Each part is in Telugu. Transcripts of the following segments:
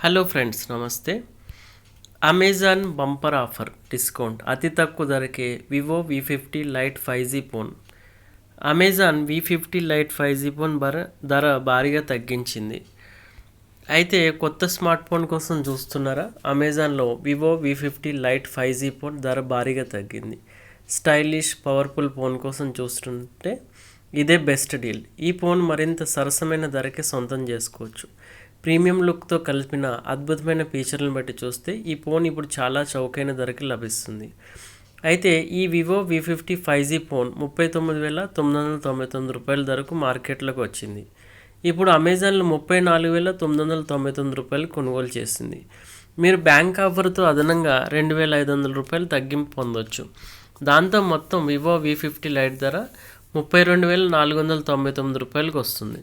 హలో ఫ్రెండ్స్ నమస్తే. అమెజాన్ బంపర్ ఆఫర్ డిస్కౌంట్ అతి తక్కువ ధరకే Vivo V fifty lite five G phone Amazon V fifty lite five G phone బర ధర భారీగా తగ్గించింది. అయితే కొత్త స్మార్ట్ ఫోన్ కోసం చూస్తున్నారా? అమెజాన్లో Vivo V fifty lite five G phone ధర భారీగా తగ్గింది. స్టైలిష్ పవర్ఫుల్ ఫోన్ కోసం చూస్తుంటే ఇదే బెస్ట్ డీల్ ఈ ఫోన్ మరింత సరసమైన ధరకే సొంతం చేసుకోవచ్చు. ప్రీమియం లుక్తో కలిపిన అద్భుతమైన ఫీచర్లను బట్టి చూస్తే ఈ ఫోన్ ఇప్పుడు చాలా చౌకైన ధరకి లభిస్తుంది. అయితే ఈ Vivo V fifty five G phone ముప్పై తొమ్మిది వేల తొమ్మిది వందల తొంభై తొమ్మిది రూపాయల ధరకు మార్కెట్లోకి వచ్చింది. ఇప్పుడు అమెజాన్లో ముప్పై నాలుగు వేల తొమ్మిది వందల తొంభై తొమ్మిది రూపాయలు కొనుగోలు చేసింది. మీరు బ్యాంక్ ఆఫర్తో అదనంగా రెండు వేల ఐదు వందల రూపాయలు తగ్గింపు పొందొచ్చు. దాంతో మొత్తం వివో వి ఫిఫ్టీ లైట్ ధర ముప్పై రెండు వేల నాలుగు వందల తొంభై తొమ్మిది రూపాయలకు వస్తుంది.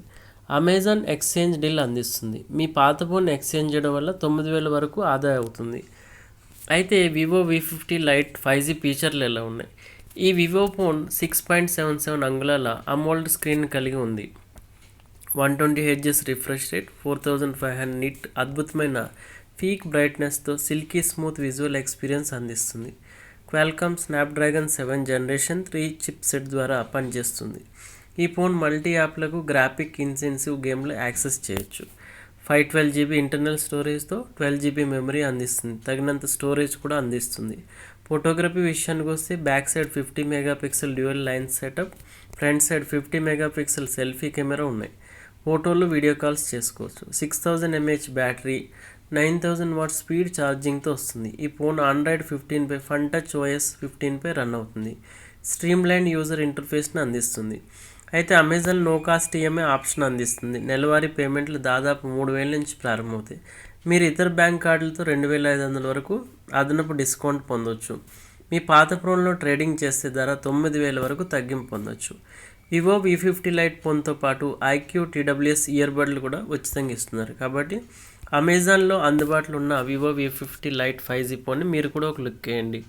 అమెజాన్ ఎక్స్చేంజ్ డీల్ అందిస్తుంది. మీ పాత ఫోన్ ఎక్స్చేంజ్ చేయడం వల్ల తొమ్మిది వేల వరకు ఆదా అవుతుంది. అయితే Vivo V fifty lite five G ఫీచర్లు ఎలా ఉన్నాయి? ఈ Vivo phone six point seven seven అంగుళాల అమోల్డ్ స్క్రీన్ కలిగి ఉంది. One twenty hertz refresh rate four thousand five hundred nit అద్భుతమైన పీక్ బ్రైట్నెస్తో సిల్కీ స్మూత్ విజువల్ ఎక్స్పీరియన్స్ అందిస్తుంది. Qualcomm Snapdragon seven generation three chip set ద్వారా పనిచేస్తుంది. ఈ ఫోన్ మల్టీ యాప్లకు గ్రాఫిక్ ఇన్సెన్సివ్ గేమ్లు యాక్సెస్ చేయొచ్చు. ఫైవ్ ట్వెల్వ్ జీబీ ఇంటర్నల్ స్టోరేజ్తో ట్వెల్వ్ జీబీ మెమరీ అందిస్తుంది. తగినంత స్టోరేజ్ కూడా అందిస్తుంది. ఫోటోగ్రఫీ విషయానికి వస్తే back side fifty megapixel dual line setup front side fifty megapixel selfie camera ఉన్నాయి. ఫోటోలు వీడియో కాల్స్ చేసుకోవచ్చు. Six thousand mAh battery nine thousand watt speed ఛార్జింగ్తో వస్తుంది. ఈ ఫోన్ ఆండ్రాయిడ్ ఫిఫ్టీన్ పై ఫన్ టచ్ ఓఎస్ ఫిఫ్టీన్ పై రన్ అవుతుంది. స్ట్రీమ్ లైన్ యూజర్ ఇంటర్ఫేస్ని అందిస్తుంది. అయితే Amazon no cost EMI option అందిస్తుంది. నెలవారీ పేమెంట్లు దాదాపు మూడు వేల నుంచి ప్రారంభమవుతాయి. మీరు ఇతర బ్యాంక్ కార్డులతో రెండు వేల ఐదు వందల వరకు అదనపు డిస్కౌంట్ పొందొచ్చు. మీ పాత ఫోన్లో ట్రేడింగ్ చేస్తే ధర తొమ్మిది వేల వరకు తగ్గింపు పొందొచ్చు. వివో వి ఫిఫ్టీ లైట్ ఫోన్తో పాటు ఐక్యూ టీడబ్ల్యూఎస్ ఇయర్ బడ్లు కూడా ఉచితంగా ఇస్తున్నారు. కాబట్టి అమెజాన్లో అందుబాటులో ఉన్న Vivo V fifty lite five G ఫోన్ని మీరు కూడా ఒక లుక్ వేయండి